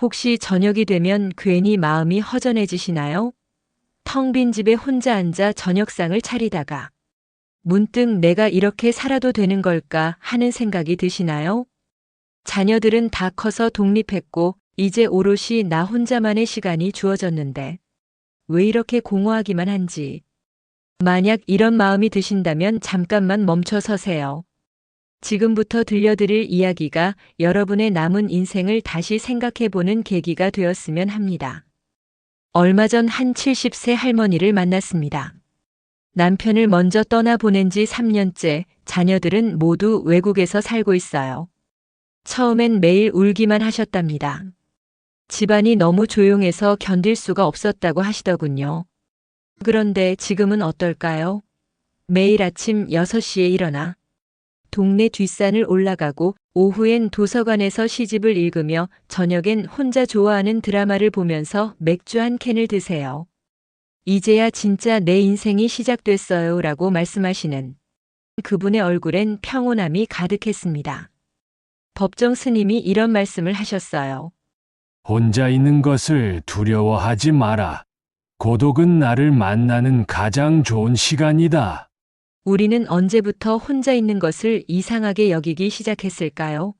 혹시 저녁이 되면 괜히 마음이 허전해지시나요? 텅 빈 집에 혼자 앉아 저녁상을 차리다가 문득 내가 이렇게 살아도 되는 걸까 하는 생각이 드시나요? 자녀들은 다 커서 독립했고 이제 오롯이 나 혼자만의 시간이 주어졌는데 왜 이렇게 공허하기만 한지. 만약 이런 마음이 드신다면 잠깐만 멈춰 서세요. 지금부터 들려드릴 이야기가 여러분의 남은 인생을 다시 생각해 보는 계기가 되었으면 합니다. 얼마 전 한 70세 할머니를 만났습니다. 남편을 먼저 떠나 보낸 지 3년째 자녀들은 모두 외국에서 살고 있어요. 처음엔 매일 울기만 하셨답니다. 집안이 너무 조용해서 견딜 수가 없었다고 하시더군요. 그런데 지금은 어떨까요? 매일 아침 6시에 일어나 동네 뒷산을 올라가고 오후엔 도서관에서 시집을 읽으며 저녁엔 혼자 좋아하는 드라마를 보면서 맥주 한 캔을 드세요. 이제야 진짜 내 인생이 시작됐어요 라고 말씀하시는 그분의 얼굴엔 평온함이 가득했습니다. 법정 스님이 이런 말씀을 하셨어요. 혼자 있는 것을 두려워하지 마라. 고독은 나를 만나는 가장 좋은 시간이다. 우리는 언제부터 혼자 있는 것을 이상하게 여기기 시작했을까요?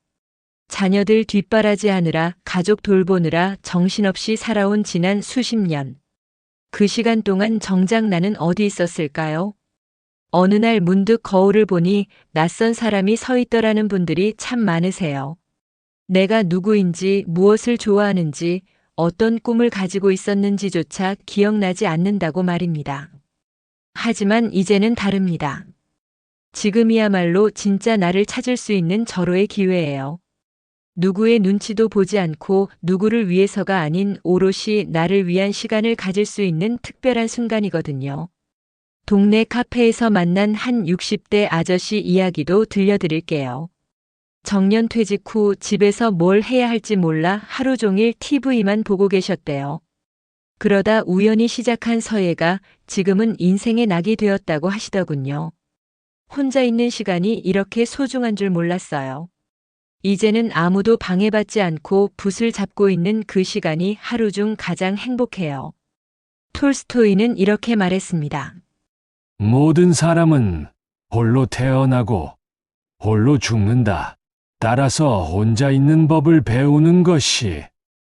자녀들 뒷바라지하느라 가족 돌보느라 정신없이 살아온 지난 수십 년. 그 시간 동안 정작 나는 어디 있었을까요? 어느 날 문득 거울을 보니 낯선 사람이 서 있더라는 분들이 참 많으세요. 내가 누구인지 무엇을 좋아하는지 어떤 꿈을 가지고 있었는지조차 기억나지 않는다고 말입니다. 하지만 이제는 다릅니다. 지금이야말로 진짜 나를 찾을 수 있는 절호의 기회예요. 누구의 눈치도 보지 않고 누구를 위해서가 아닌 오롯이 나를 위한 시간을 가질 수 있는 특별한 순간이거든요. 동네 카페에서 만난 한 60대 아저씨 이야기도 들려드릴게요. 정년 퇴직 후 집에서 뭘 해야 할지 몰라 하루 종일 TV만 보고 계셨대요. 그러다 우연히 시작한 서예가 지금은 인생의 낙이 되었다고 하시더군요. 혼자 있는 시간이 이렇게 소중한 줄 몰랐어요. 이제는 아무도 방해받지 않고 붓을 잡고 있는 그 시간이 하루 중 가장 행복해요. 톨스토이는 이렇게 말했습니다. 모든 사람은 홀로 태어나고 홀로 죽는다. 따라서 혼자 있는 법을 배우는 것이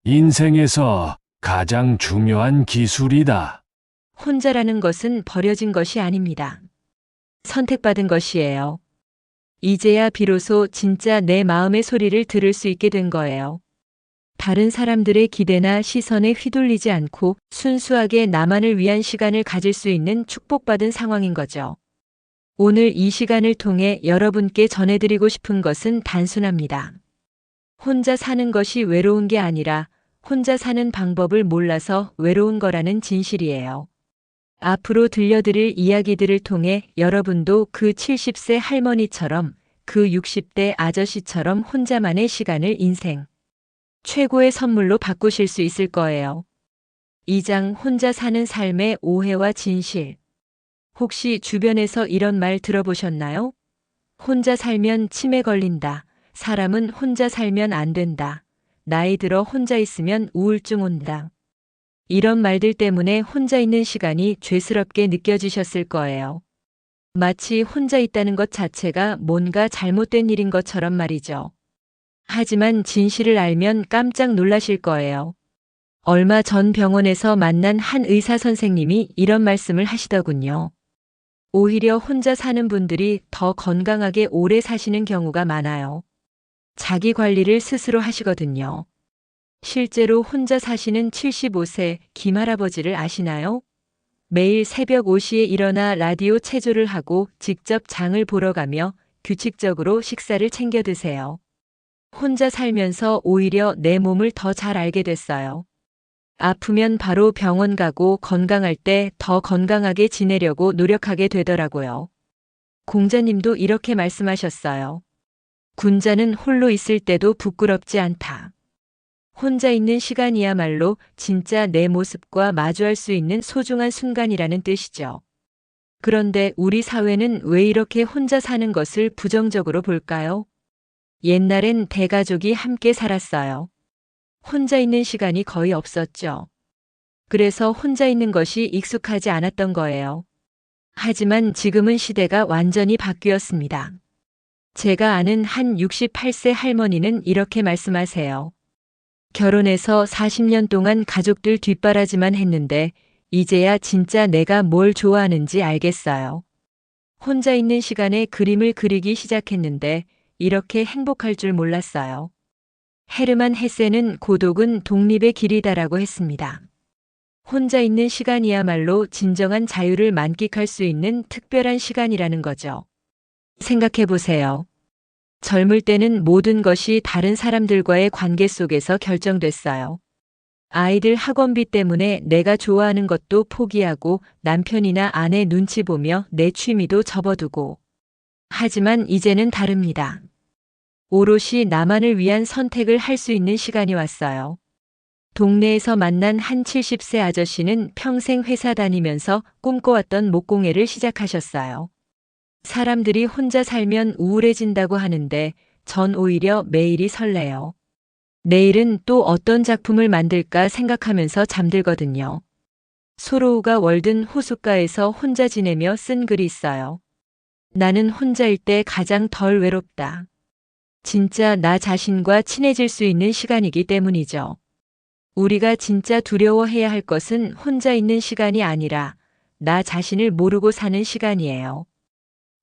인생에서 가장 중요한 기술이다. 혼자라는 것은 버려진 것이 아닙니다. 선택받은 것이에요. 이제야 비로소 진짜 내 마음의 소리를 들을 수 있게 된 거예요. 다른 사람들의 기대나 시선에 휘둘리지 않고 순수하게 나만을 위한 시간을 가질 수 있는 축복받은 상황인 거죠. 오늘 이 시간을 통해 여러분께 전해드리고 싶은 것은 단순합니다. 혼자 사는 것이 외로운 게 아니라 혼자 사는 방법을 몰라서 외로운 거라는 진실이에요. 앞으로 들려드릴 이야기들을 통해 여러분도 그 70세 할머니처럼 그 60대 아저씨처럼 혼자만의 시간을 인생 최고의 선물로 바꾸실 수 있을 거예요. 2장 혼자 사는 삶의 오해와 진실. 혹시 주변에서 이런 말 들어보셨나요? 혼자 살면 치매 걸린다. 사람은 혼자 살면 안 된다. 나이 들어 혼자 있으면 우울증 온다. 이런 말들 때문에 혼자 있는 시간이 죄스럽게 느껴지셨을 거예요. 마치 혼자 있다는 것 자체가 뭔가 잘못된 일인 것처럼 말이죠. 하지만 진실을 알면 깜짝 놀라실 거예요. 얼마 전 병원에서 만난 한 의사 선생님이 이런 말씀을 하시더군요. 오히려 혼자 사는 분들이 더 건강하게 오래 사시는 경우가 많아요. 자기 관리를 스스로 하시거든요. 실제로 혼자 사시는 75세 김할아버지를 아시나요? 매일 새벽 5시에 일어나 라디오 체조를 하고 직접 장을 보러 가며 규칙적으로 식사를 챙겨 드세요. 혼자 살면서 오히려 내 몸을 더 잘 알게 됐어요. 아프면 바로 병원 가고 건강할 때 더 건강하게 지내려고 노력하게 되더라고요. 공자님도 이렇게 말씀하셨어요. 군자는 홀로 있을 때도 부끄럽지 않다. 혼자 있는 시간이야말로 진짜 내 모습과 마주할 수 있는 소중한 순간이라는 뜻이죠. 그런데 우리 사회는 왜 이렇게 혼자 사는 것을 부정적으로 볼까요? 옛날엔 대가족이 함께 살았어요. 혼자 있는 시간이 거의 없었죠. 그래서 혼자 있는 것이 익숙하지 않았던 거예요. 하지만 지금은 시대가 완전히 바뀌었습니다. 제가 아는 한 68세 할머니는 이렇게 말씀하세요. 결혼해서 40년 동안 가족들 뒷바라지만 했는데 이제야 진짜 내가 뭘 좋아하는지 알겠어요. 혼자 있는 시간에 그림을 그리기 시작했는데 이렇게 행복할 줄 몰랐어요. 헤르만 헤세는 고독은 독립의 길이다라고 했습니다. 혼자 있는 시간이야말로 진정한 자유를 만끽할 수 있는 특별한 시간이라는 거죠. 생각해 보세요. 젊을 때는 모든 것이 다른 사람들과의 관계 속에서 결정됐어요. 아이들 학원비 때문에 내가 좋아하는 것도 포기하고 남편이나 아내 눈치 보며 내 취미도 접어두고. 하지만 이제는 다릅니다. 오롯이 나만을 위한 선택을 할 수 있는 시간이 왔어요. 동네에서 만난 한 70세 아저씨는 평생 회사 다니면서 꿈꿔왔던 목공예를 시작하셨어요. 사람들이 혼자 살면 우울해진다고 하는데 전 오히려 매일이 설레요. 내일은 또 어떤 작품을 만들까 생각하면서 잠들거든요. 소로우가 월든 호숫가에서 혼자 지내며 쓴 글이 있어요. 나는 혼자일 때 가장 덜 외롭다. 진짜 나 자신과 친해질 수 있는 시간이기 때문이죠. 우리가 진짜 두려워해야 할 것은 혼자 있는 시간이 아니라 나 자신을 모르고 사는 시간이에요.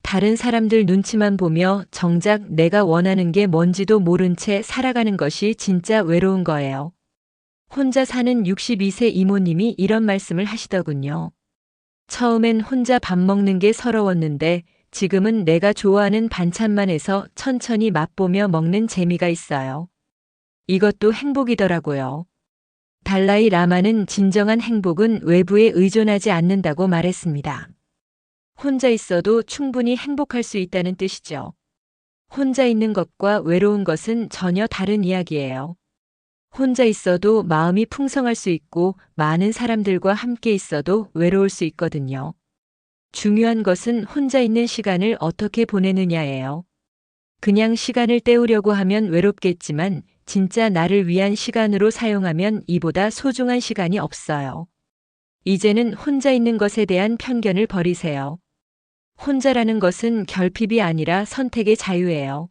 다른 사람들 눈치만 보며 정작 내가 원하는 게 뭔지도 모른 채 살아가는 것이 진짜 외로운 거예요. 혼자 사는 62세 이모님이 이런 말씀을 하시더군요. 처음엔 혼자 밥 먹는 게 서러웠는데 지금은 내가 좋아하는 반찬만 해서 천천히 맛보며 먹는 재미가 있어요. 이것도 행복이더라고요. 달라이 라마는 진정한 행복은 외부에 의존하지 않는다고 말했습니다. 혼자 있어도 충분히 행복할 수 있다는 뜻이죠. 혼자 있는 것과 외로운 것은 전혀 다른 이야기예요. 혼자 있어도 마음이 풍성할 수 있고 많은 사람들과 함께 있어도 외로울 수 있거든요. 중요한 것은 혼자 있는 시간을 어떻게 보내느냐예요. 그냥 시간을 때우려고 하면 외롭겠지만 진짜 나를 위한 시간으로 사용하면 이보다 소중한 시간이 없어요. 이제는 혼자 있는 것에 대한 편견을 버리세요. 혼자라는 것은 결핍이 아니라 선택의 자유예요.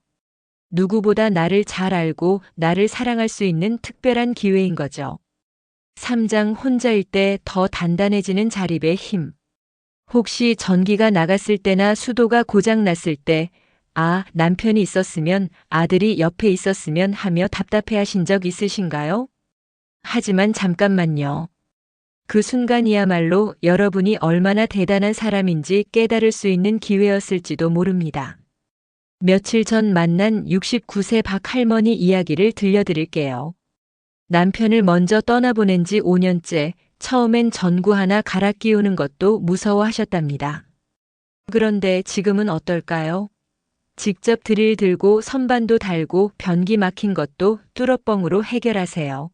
누구보다 나를 잘 알고 나를 사랑할 수 있는 특별한 기회인 거죠. 3장 혼자일 때 더 단단해지는 자립의 힘. 혹시 전기가 나갔을 때나 수도가 고장 났을 때, 아, 남편이 있었으면, 아들이 옆에 있었으면 하며 답답해 하신 적 있으신가요? 하지만 잠깐만요. 그 순간이야말로 여러분이 얼마나 대단한 사람인지 깨달을 수 있는 기회였을지도 모릅니다. 며칠 전 만난 69세 박 할머니 이야기를 들려드릴게요. 남편을 먼저 떠나보낸 지 5년째 처음엔 전구 하나 갈아 끼우는 것도 무서워하셨답니다. 그런데 지금은 어떨까요? 직접 드릴 들고 선반도 달고 변기 막힌 것도 뚫어뻥으로 해결하세요.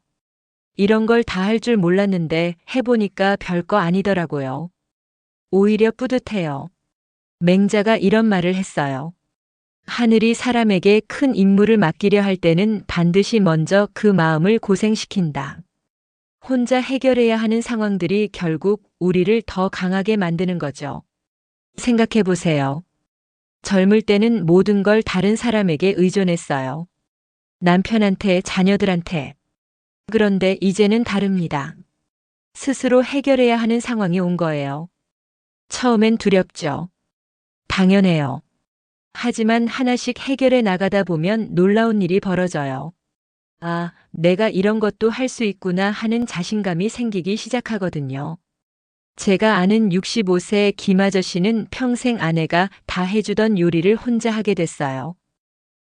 이런 걸 다 할 줄 몰랐는데 해보니까 별거 아니더라고요. 오히려 뿌듯해요. 맹자가 이런 말을 했어요. 하늘이 사람에게 큰 임무를 맡기려 할 때는 반드시 먼저 그 마음을 고생시킨다. 혼자 해결해야 하는 상황들이 결국 우리를 더 강하게 만드는 거죠. 생각해 보세요. 젊을 때는 모든 걸 다른 사람에게 의존했어요. 남편한테, 자녀들한테. 그런데 이제는 다릅니다. 스스로 해결해야 하는 상황이 온 거예요. 처음엔 두렵죠. 당연해요. 하지만 하나씩 해결해 나가다 보면 놀라운 일이 벌어져요. 아, 내가 이런 것도 할 수 있구나 하는 자신감이 생기기 시작하거든요. 제가 아는 65세 김아저씨는 평생 아내가 다 해주던 요리를 혼자 하게 됐어요.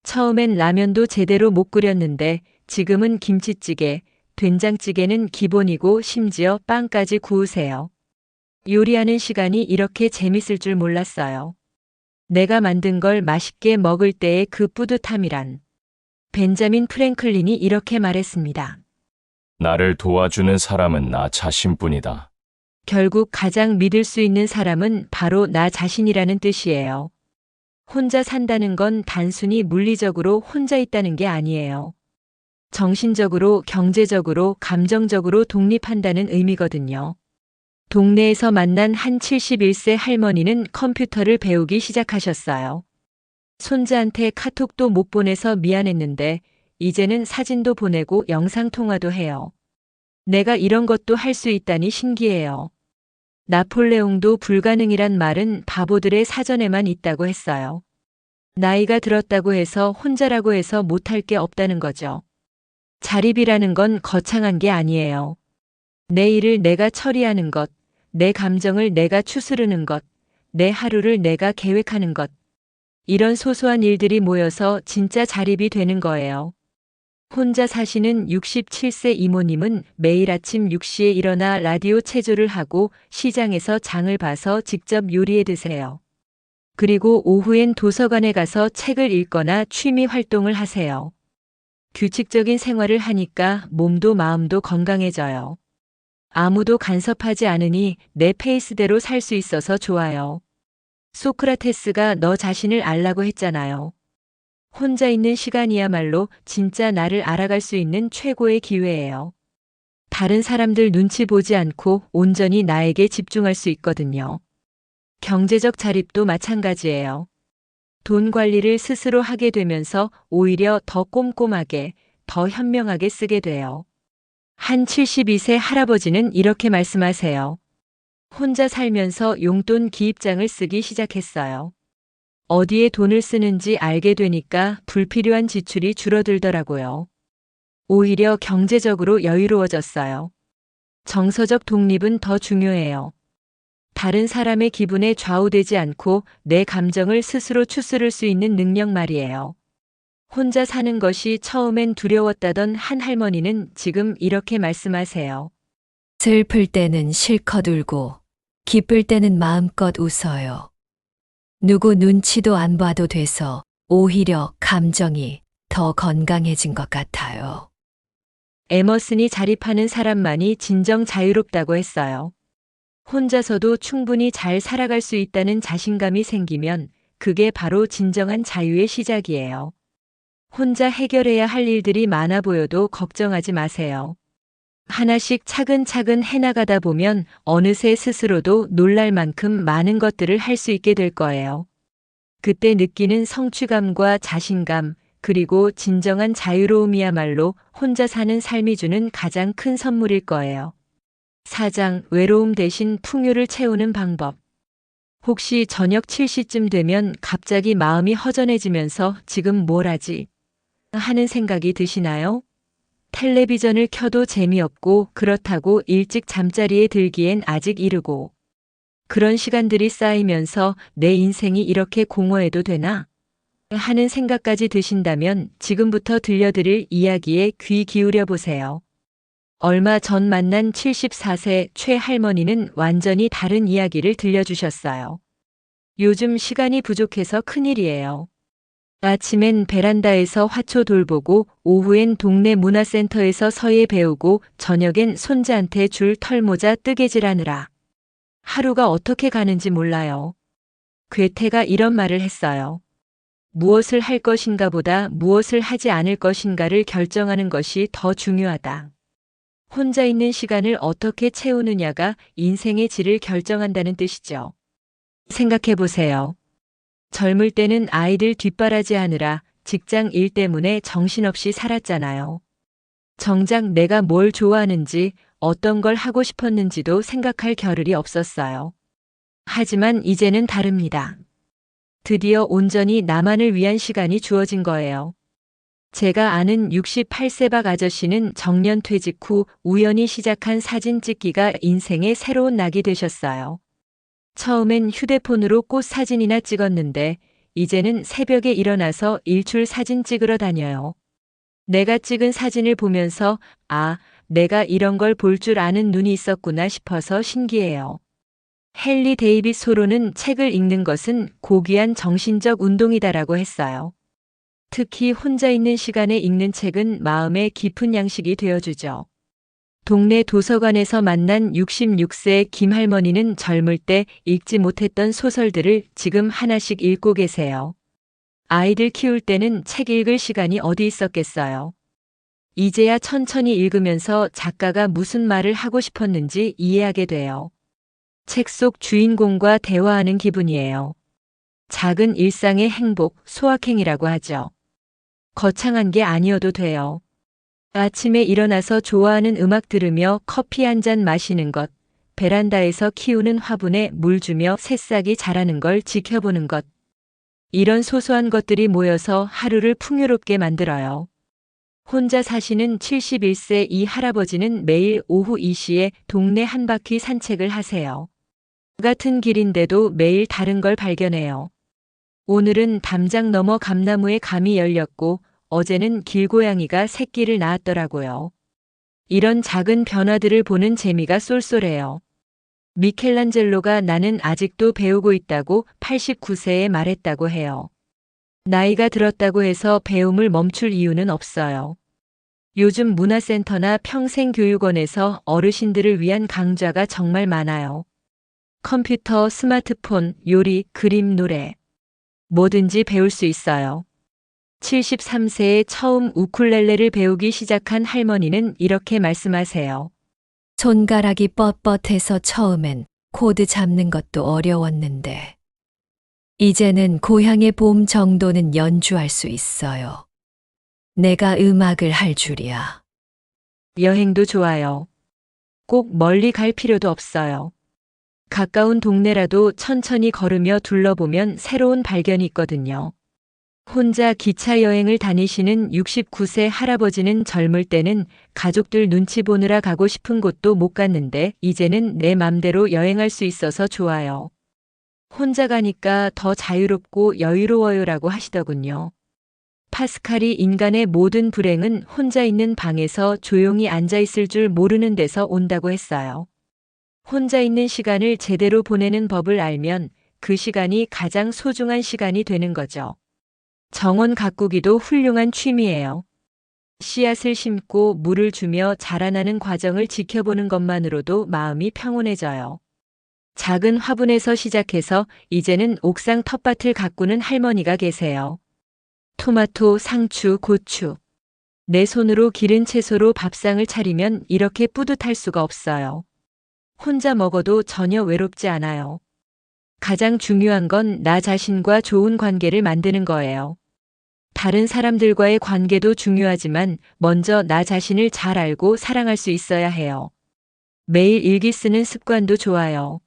처음엔 라면도 제대로 못 끓였는데 지금은 김치찌개, 된장찌개는 기본이고 심지어 빵까지 구우세요. 요리하는 시간이 이렇게 재밌을 줄 몰랐어요. 내가 만든 걸 맛있게 먹을 때의 그 뿌듯함이란. 벤자민 프랭클린이 이렇게 말했습니다. 나를 도와주는 사람은 나 자신뿐이다. 결국 가장 믿을 수 있는 사람은 바로 나 자신이라는 뜻이에요. 혼자 산다는 건 단순히 물리적으로 혼자 있다는 게 아니에요. 정신적으로, 경제적으로, 감정적으로 독립한다는 의미거든요. 동네에서 만난 한 71세 할머니는 컴퓨터를 배우기 시작하셨어요. 손자한테 카톡도 못 보내서 미안했는데, 이제는 사진도 보내고 영상통화도 해요. 내가 이런 것도 할 수 있다니 신기해요. 나폴레옹도 불가능이란 말은 바보들의 사전에만 있다고 했어요. 나이가 들었다고 해서 혼자라고 해서 못할 게 없다는 거죠. 자립이라는 건 거창한 게 아니에요. 내 일을 내가 처리하는 것, 내 감정을 내가 추스르는 것, 내 하루를 내가 계획하는 것. 이런 소소한 일들이 모여서 진짜 자립이 되는 거예요. 혼자 사시는 67세 이모님은 매일 아침 6시에 일어나 라디오 체조를 하고 시장에서 장을 봐서 직접 요리해 드세요. 그리고 오후엔 도서관에 가서 책을 읽거나 취미 활동을 하세요. 규칙적인 생활을 하니까 몸도 마음도 건강해져요. 아무도 간섭하지 않으니 내 페이스대로 살 수 있어서 좋아요. 소크라테스가 너 자신을 알라고 했잖아요. 혼자 있는 시간이야말로 진짜 나를 알아갈 수 있는 최고의 기회예요. 다른 사람들 눈치 보지 않고 온전히 나에게 집중할 수 있거든요. 경제적 자립도 마찬가지예요. 돈 관리를 스스로 하게 되면서 오히려 더 꼼꼼하게, 더 현명하게 쓰게 돼요. 한 72세 할아버지는 이렇게 말씀하세요. 혼자 살면서 용돈 기입장을 쓰기 시작했어요. 어디에 돈을 쓰는지 알게 되니까 불필요한 지출이 줄어들더라고요. 오히려 경제적으로 여유로워졌어요. 정서적 독립은 더 중요해요. 다른 사람의 기분에 좌우되지 않고 내 감정을 스스로 추스를 수 있는 능력 말이에요. 혼자 사는 것이 처음엔 두려웠다던 한 할머니는 지금 이렇게 말씀하세요. 슬플 때는 실컷 울고, 기쁠 때는 마음껏 웃어요. 누구 눈치도 안 봐도 돼서 오히려 감정이 더 건강해진 것 같아요. 에머슨이 자립하는 사람만이 진정 자유롭다고 했어요. 혼자서도 충분히 잘 살아갈 수 있다는 자신감이 생기면 그게 바로 진정한 자유의 시작이에요. 혼자 해결해야 할 일들이 많아 보여도 걱정하지 마세요. 하나씩 차근차근 해나가다 보면 어느새 스스로도 놀랄 만큼 많은 것들을 할 수 있게 될 거예요. 그때 느끼는 성취감과 자신감, 그리고 진정한 자유로움이야말로 혼자 사는 삶이 주는 가장 큰 선물일 거예요. 사장, 외로움 대신 풍요를 채우는 방법. 혹시 저녁 7시쯤 되면 갑자기 마음이 허전해지면서 지금 뭘 하지? 하는 생각이 드시나요? 텔레비전을 켜도 재미없고 그렇다고 일찍 잠자리에 들기엔 아직 이르고 그런 시간들이 쌓이면서 내 인생이 이렇게 공허해도 되나? 하는 생각까지 드신다면 지금부터 들려드릴 이야기에 귀 기울여 보세요. 얼마 전 만난 74세 최 할머니는 완전히 다른 이야기를 들려주셨어요. 요즘 시간이 부족해서 큰일이에요. 아침엔 베란다에서 화초 돌보고 오후엔 동네 문화센터에서 서예 배우고 저녁엔 손자한테 줄 털모자 뜨개질하느라 하루가 어떻게 가는지 몰라요. 괴테가 이런 말을 했어요. 무엇을 할 것인가 보다 무엇을 하지 않을 것인가를 결정하는 것이 더 중요하다. 혼자 있는 시간을 어떻게 채우느냐가 인생의 질을 결정한다는 뜻이죠. 생각해 보세요. 젊을 때는 아이들 뒷바라지 하느라 직장 일 때문에 정신없이 살았잖아요. 정작 내가 뭘 좋아하는지 어떤 걸 하고 싶었는지도 생각할 겨를이 없었어요. 하지만 이제는 다릅니다. 드디어 온전히 나만을 위한 시간이 주어진 거예요. 제가 아는 68세 박 아저씨는 정년 퇴직 후 우연히 시작한 사진 찍기가 인생의 새로운 낙이 되셨어요. 처음엔 휴대폰으로 꽃 사진이나 찍었는데 이제는 새벽에 일어나서 일출 사진 찍으러 다녀요. 내가 찍은 사진을 보면서 아, 내가 이런 걸 볼 줄 아는 눈이 있었구나 싶어서 신기해요. 헨리 데이빗 소로는 책을 읽는 것은 고귀한 정신적 운동이다라고 했어요. 특히 혼자 있는 시간에 읽는 책은 마음의 깊은 양식이 되어주죠. 동네 도서관에서 만난 66세 김할머니는 젊을 때 읽지 못했던 소설들을 지금 하나씩 읽고 계세요. 아이들 키울 때는 책 읽을 시간이 어디 있었겠어요. 이제야 천천히 읽으면서 작가가 무슨 말을 하고 싶었는지 이해하게 돼요. 책 속 주인공과 대화하는 기분이에요. 작은 일상의 행복, 소확행이라고 하죠. 거창한 게 아니어도 돼요. 아침에 일어나서 좋아하는 음악 들으며 커피 한 잔 마시는 것, 베란다에서 키우는 화분에 물 주며 새싹이 자라는 걸 지켜보는 것. 이런 소소한 것들이 모여서 하루를 풍요롭게 만들어요. 혼자 사시는 71세 이 할아버지는 매일 오후 2시에 동네 한 바퀴 산책을 하세요. 같은 길인데도 매일 다른 걸 발견해요. 오늘은 담장 너머 감나무에 감이 열렸고 어제는 길고양이가 새끼를 낳았더라고요. 이런 작은 변화들을 보는 재미가 쏠쏠해요. 미켈란젤로가 나는 아직도 배우고 있다고 89세에 말했다고 해요. 나이가 들었다고 해서 배움을 멈출 이유는 없어요. 요즘 문화센터나 평생교육원에서 어르신들을 위한 강좌가 정말 많아요. 컴퓨터, 스마트폰, 요리, 그림, 노래. 뭐든지 배울 수 있어요. 73세에 처음 우쿨렐레를 배우기 시작한 할머니는 이렇게 말씀하세요. 손가락이 뻣뻣해서 처음엔 코드 잡는 것도 어려웠는데, 이제는 고향의 봄 정도는 연주할 수 있어요. 내가 음악을 할 줄이야. 여행도 좋아요. 꼭 멀리 갈 필요도 없어요. 가까운 동네라도 천천히 걸으며 둘러보면 새로운 발견이 있거든요. 혼자 기차 여행을 다니시는 69세 할아버지는 젊을 때는 가족들 눈치 보느라 가고 싶은 곳도 못 갔는데 이제는 내 맘대로 여행할 수 있어서 좋아요. 혼자 가니까 더 자유롭고 여유로워요라고 하시더군요. 파스칼이 인간의 모든 불행은 혼자 있는 방에서 조용히 앉아 있을 줄 모르는 데서 온다고 했어요. 혼자 있는 시간을 제대로 보내는 법을 알면 그 시간이 가장 소중한 시간이 되는 거죠. 정원 가꾸기도 훌륭한 취미예요. 씨앗을 심고 물을 주며 자라나는 과정을 지켜보는 것만으로도 마음이 평온해져요. 작은 화분에서 시작해서 이제는 옥상 텃밭을 가꾸는 할머니가 계세요. 토마토, 상추, 고추. 내 손으로 기른 채소로 밥상을 차리면 이렇게 뿌듯할 수가 없어요. 혼자 먹어도 전혀 외롭지 않아요. 가장 중요한 건 나 자신과 좋은 관계를 만드는 거예요. 다른 사람들과의 관계도 중요하지만 먼저 나 자신을 잘 알고 사랑할 수 있어야 해요. 매일 일기 쓰는 습관도 좋아요.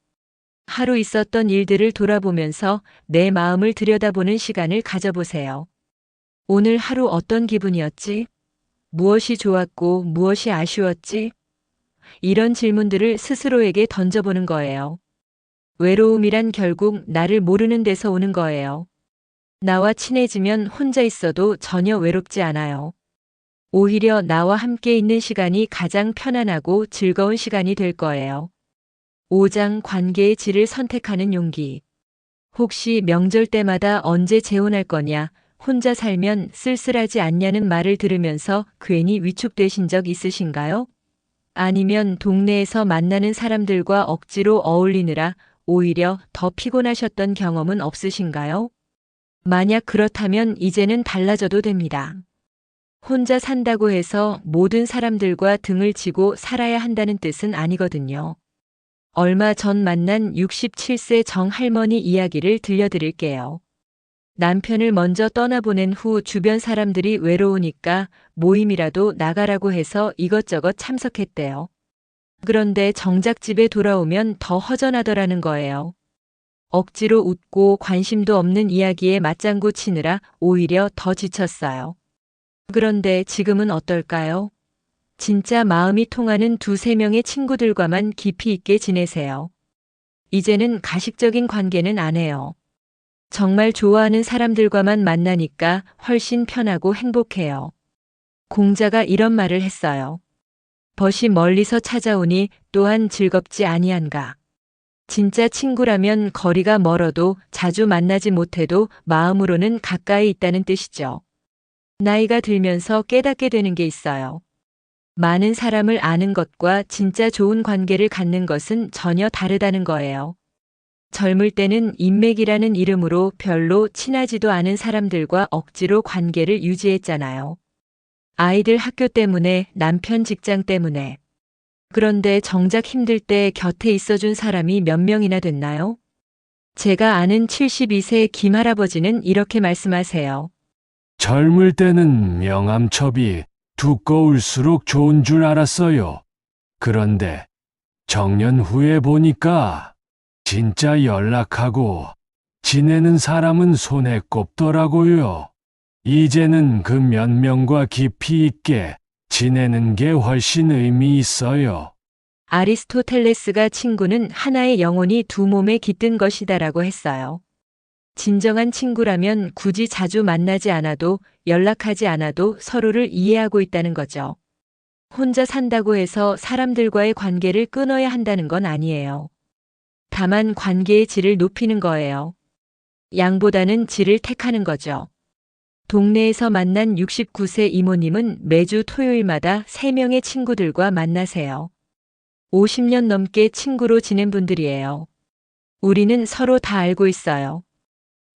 하루 있었던 일들을 돌아보면서 내 마음을 들여다보는 시간을 가져보세요. 오늘 하루 어떤 기분이었지? 무엇이 좋았고 무엇이 아쉬웠지? 이런 질문들을 스스로에게 던져보는 거예요. 외로움이란 결국 나를 모르는 데서 오는 거예요. 나와 친해지면 혼자 있어도 전혀 외롭지 않아요. 오히려 나와 함께 있는 시간이 가장 편안하고 즐거운 시간이 될 거예요. 5장 관계의 질을 선택하는 용기. 혹시 명절 때마다 언제 재혼할 거냐, 혼자 살면 쓸쓸하지 않냐는 말을 들으면서 괜히 위축되신 적 있으신가요? 아니면 동네에서 만나는 사람들과 억지로 어울리느라 오히려 더 피곤하셨던 경험은 없으신가요? 만약 그렇다면 이제는 달라져도 됩니다. 혼자 산다고 해서 모든 사람들과 등을 지고 살아야 한다는 뜻은 아니거든요. 얼마 전 만난 67세 정 할머니 이야기를 들려드릴게요. 남편을 먼저 떠나보낸 후 주변 사람들이 외로우니까 모임이라도 나가라고 해서 이것저것 참석했대요. 그런데 정작 집에 돌아오면 더 허전하더라는 거예요. 억지로 웃고 관심도 없는 이야기에 맞장구 치느라 오히려 더 지쳤어요. 그런데 지금은 어떨까요? 진짜 마음이 통하는 두세 명의 친구들과만 깊이 있게 지내세요. 이제는 가식적인 관계는 안 해요. 정말 좋아하는 사람들과만 만나니까 훨씬 편하고 행복해요. 공자가 이런 말을 했어요. 벗이 멀리서 찾아오니 또한 즐겁지 아니한가. 진짜 친구라면 거리가 멀어도 자주 만나지 못해도 마음으로는 가까이 있다는 뜻이죠. 나이가 들면서 깨닫게 되는 게 있어요. 많은 사람을 아는 것과 진짜 좋은 관계를 갖는 것은 전혀 다르다는 거예요. 젊을 때는 인맥이라는 이름으로 별로 친하지도 않은 사람들과 억지로 관계를 유지했잖아요. 아이들 학교 때문에, 남편 직장 때문에. 그런데 정작 힘들 때 곁에 있어준 사람이 몇 명이나 됐나요? 제가 아는 72세 김할아버지는 이렇게 말씀하세요. 젊을 때는 명암첩이 두꺼울수록 좋은 줄 알았어요. 그런데 정년 후에 보니까 진짜 연락하고 지내는 사람은 손에 꼽더라고요. 이제는 그 몇 명과 깊이 있게 지내는 게 훨씬 의미 있어요. 아리스토텔레스가 친구는 하나의 영혼이 두 몸에 깃든 것이다라고 했어요. 진정한 친구라면 굳이 자주 만나지 않아도 연락하지 않아도 서로를 이해하고 있다는 거죠. 혼자 산다고 해서 사람들과의 관계를 끊어야 한다는 건 아니에요. 다만 관계의 질을 높이는 거예요. 양보다는 질을 택하는 거죠. 동네에서 만난 69세 이모님은 매주 토요일마다 3명의 친구들과 만나세요. 50년 넘게 친구로 지낸 분들이에요. 우리는 서로 다 알고 있어요.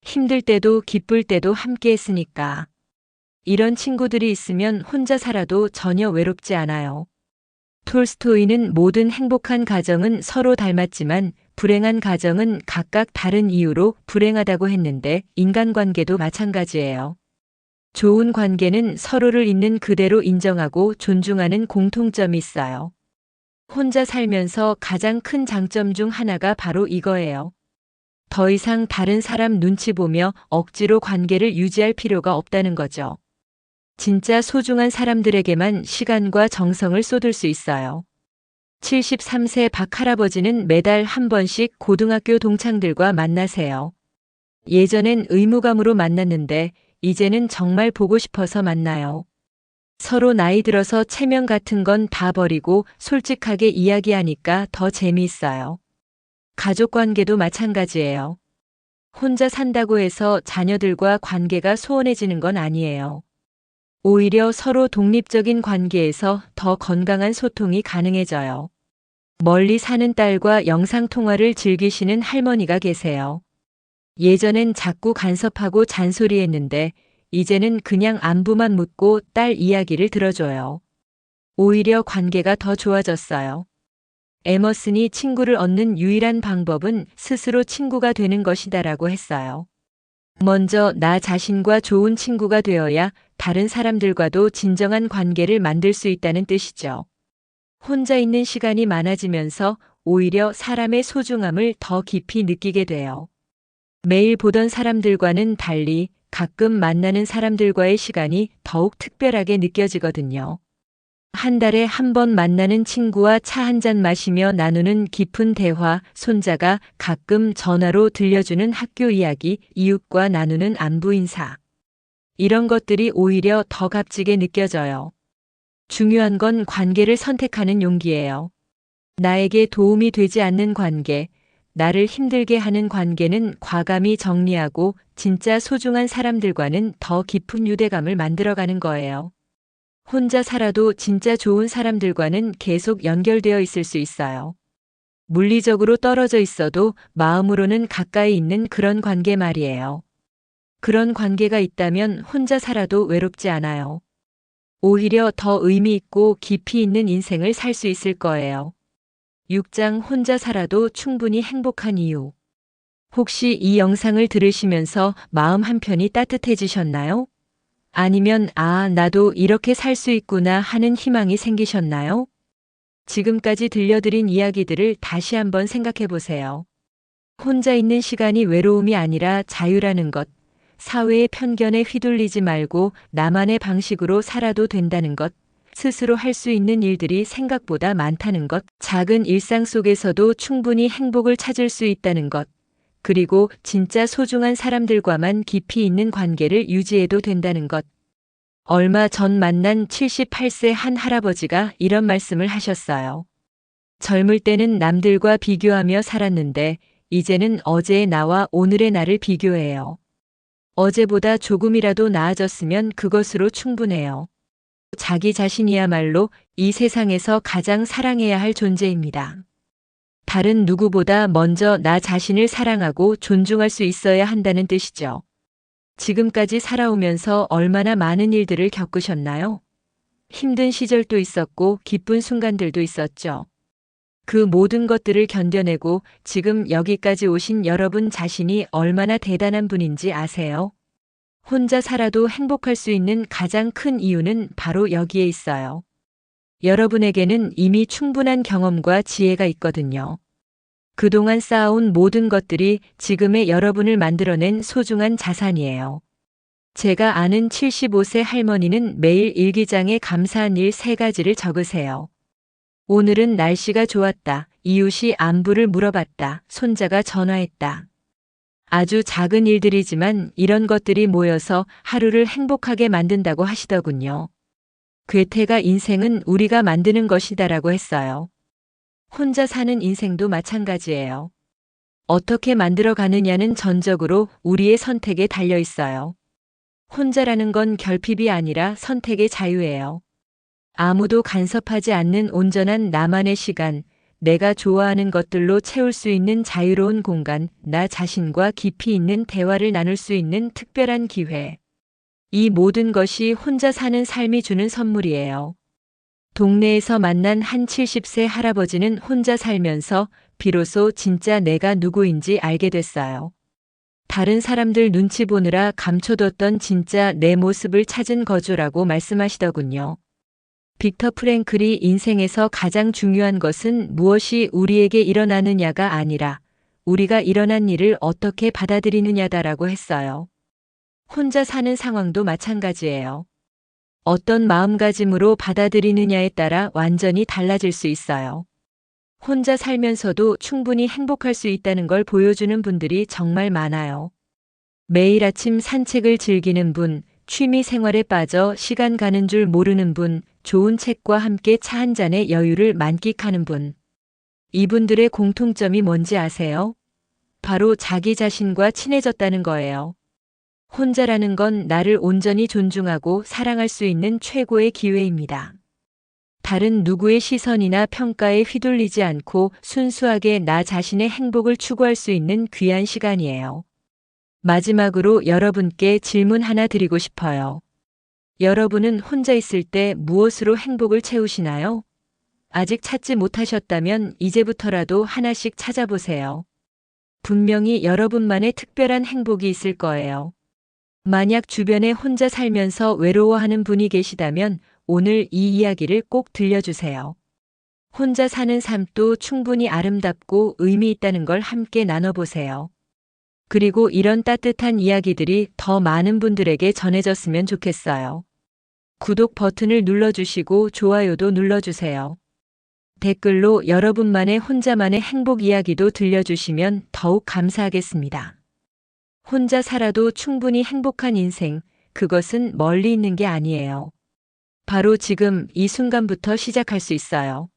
힘들 때도 기쁠 때도 함께 했으니까. 이런 친구들이 있으면 혼자 살아도 전혀 외롭지 않아요. 톨스토이는 모든 행복한 가정은 서로 닮았지만 불행한 가정은 각각 다른 이유로 불행하다고 했는데 인간관계도 마찬가지예요. 좋은 관계는 서로를 있는 그대로 인정하고 존중하는 공통점이 있어요. 혼자 살면서 가장 큰 장점 중 하나가 바로 이거예요. 더 이상 다른 사람 눈치 보며 억지로 관계를 유지할 필요가 없다는 거죠. 진짜 소중한 사람들에게만 시간과 정성을 쏟을 수 있어요. 73세 박 할아버지는 매달 한 번씩 고등학교 동창들과 만나세요. 예전엔 의무감으로 만났는데 이제는 정말 보고 싶어서 만나요. 서로 나이 들어서 체면 같은 건 다 버리고 솔직하게 이야기하니까 더 재미있어요. 가족 관계도 마찬가지예요. 혼자 산다고 해서 자녀들과 관계가 소원해지는 건 아니에요. 오히려 서로 독립적인 관계에서 더 건강한 소통이 가능해져요. 멀리 사는 딸과 영상통화를 즐기시는 할머니가 계세요. 예전엔 자꾸 간섭하고 잔소리했는데 이제는 그냥 안부만 묻고 딸 이야기를 들어줘요. 오히려 관계가 더 좋아졌어요. 에머슨이 친구를 얻는 유일한 방법은 스스로 친구가 되는 것이다라고 했어요. 먼저 나 자신과 좋은 친구가 되어야 다른 사람들과도 진정한 관계를 만들 수 있다는 뜻이죠. 혼자 있는 시간이 많아지면서 오히려 사람의 소중함을 더 깊이 느끼게 돼요. 매일 보던 사람들과는 달리 가끔 만나는 사람들과의 시간이 더욱 특별하게 느껴지거든요. 한 달에 한 번 만나는 친구와 차 한 잔 마시며 나누는 깊은 대화, 손자가 가끔 전화로 들려주는 학교 이야기, 이웃과 나누는 안부 인사. 이런 것들이 오히려 더 값지게 느껴져요. 중요한 건 관계를 선택하는 용기예요. 나에게 도움이 되지 않는 관계, 나를 힘들게 하는 관계는 과감히 정리하고 진짜 소중한 사람들과는 더 깊은 유대감을 만들어가는 거예요. 혼자 살아도 진짜 좋은 사람들과는 계속 연결되어 있을 수 있어요. 물리적으로 떨어져 있어도 마음으로는 가까이 있는 그런 관계 말이에요. 그런 관계가 있다면 혼자 살아도 외롭지 않아요. 오히려 더 의미 있고 깊이 있는 인생을 살 수 있을 거예요. 6장 혼자 살아도 충분히 행복한 이유. 혹시 이 영상을 들으시면서 마음 한편이 따뜻해지셨나요? 아니면 아, 나도 이렇게 살 수 있구나 하는 희망이 생기셨나요? 지금까지 들려드린 이야기들을 다시 한번 생각해 보세요. 혼자 있는 시간이 외로움이 아니라 자유라는 것, 사회의 편견에 휘둘리지 말고 나만의 방식으로 살아도 된다는 것, 스스로 할 수 있는 일들이 생각보다 많다는 것, 작은 일상 속에서도 충분히 행복을 찾을 수 있다는 것, 그리고 진짜 소중한 사람들과만 깊이 있는 관계를 유지해도 된다는 것. 얼마 전 만난 78세 한 할아버지가 이런 말씀을 하셨어요. 젊을 때는 남들과 비교하며 살았는데 이제는 어제의 나와 오늘의 나를 비교해요. 어제보다 조금이라도 나아졌으면 그것으로 충분해요. 자기 자신이야말로 이 세상에서 가장 사랑해야 할 존재입니다. 다른 누구보다 먼저 나 자신을 사랑하고 존중할 수 있어야 한다는 뜻이죠. 지금까지 살아오면서 얼마나 많은 일들을 겪으셨나요? 힘든 시절도 있었고 기쁜 순간들도 있었죠. 그 모든 것들을 견뎌내고 지금 여기까지 오신 여러분 자신이 얼마나 대단한 분인지 아세요? 혼자 살아도 행복할 수 있는 가장 큰 이유는 바로 여기에 있어요. 여러분에게는 이미 충분한 경험과 지혜가 있거든요. 그동안 쌓아온 모든 것들이 지금의 여러분을 만들어낸 소중한 자산이에요. 제가 아는 75세 할머니는 매일 일기장에 감사한 일 세 가지를 적으세요. 오늘은 날씨가 좋았다. 이웃이 안부를 물어봤다. 손자가 전화했다. 아주 작은 일들이지만 이런 것들이 모여서 하루를 행복하게 만든다고 하시더군요. 괴테가 인생은 우리가 만드는 것이다라고 했어요. 혼자 사는 인생도 마찬가지예요. 어떻게 만들어 가느냐는 전적으로 우리의 선택에 달려 있어요. 혼자라는 건 결핍이 아니라 선택의 자유예요. 아무도 간섭하지 않는 온전한 나만의 시간, 내가 좋아하는 것들로 채울 수 있는 자유로운 공간, 나 자신과 깊이 있는 대화를 나눌 수 있는 특별한 기회. 이 모든 것이 혼자 사는 삶이 주는 선물이에요. 동네에서 만난 한 70세 할아버지는 혼자 살면서 비로소 진짜 내가 누구인지 알게 됐어요. 다른 사람들 눈치 보느라 감춰뒀던 진짜 내 모습을 찾은 거주라고 말씀하시더군요. 빅터 프랭클이 인생에서 가장 중요한 것은 무엇이 우리에게 일어나느냐가 아니라 우리가 일어난 일을 어떻게 받아들이느냐다라고 했어요. 혼자 사는 상황도 마찬가지예요. 어떤 마음가짐으로 받아들이느냐에 따라 완전히 달라질 수 있어요. 혼자 살면서도 충분히 행복할 수 있다는 걸 보여주는 분들이 정말 많아요. 매일 아침 산책을 즐기는 분, 취미 생활에 빠져 시간 가는 줄 모르는 분, 좋은 책과 함께 차 한 잔의 여유를 만끽하는 분. 이분들의 공통점이 뭔지 아세요? 바로 자기 자신과 친해졌다는 거예요. 혼자라는 건 나를 온전히 존중하고 사랑할 수 있는 최고의 기회입니다. 다른 누구의 시선이나 평가에 휘둘리지 않고 순수하게 나 자신의 행복을 추구할 수 있는 귀한 시간이에요. 마지막으로 여러분께 질문 하나 드리고 싶어요. 여러분은 혼자 있을 때 무엇으로 행복을 채우시나요? 아직 찾지 못하셨다면 이제부터라도 하나씩 찾아보세요. 분명히 여러분만의 특별한 행복이 있을 거예요. 만약 주변에 혼자 살면서 외로워하는 분이 계시다면 오늘 이 이야기를 꼭 들려주세요. 혼자 사는 삶도 충분히 아름답고 의미 있다는 걸 함께 나눠보세요. 그리고 이런 따뜻한 이야기들이 더 많은 분들에게 전해졌으면 좋겠어요. 구독 버튼을 눌러주시고 좋아요도 눌러주세요. 댓글로 여러분만의 혼자만의 행복 이야기도 들려주시면 더욱 감사하겠습니다. 혼자 살아도 충분히 행복한 인생, 그것은 멀리 있는 게 아니에요. 바로 지금 이 순간부터 시작할 수 있어요.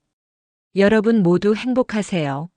여러분 모두 행복하세요.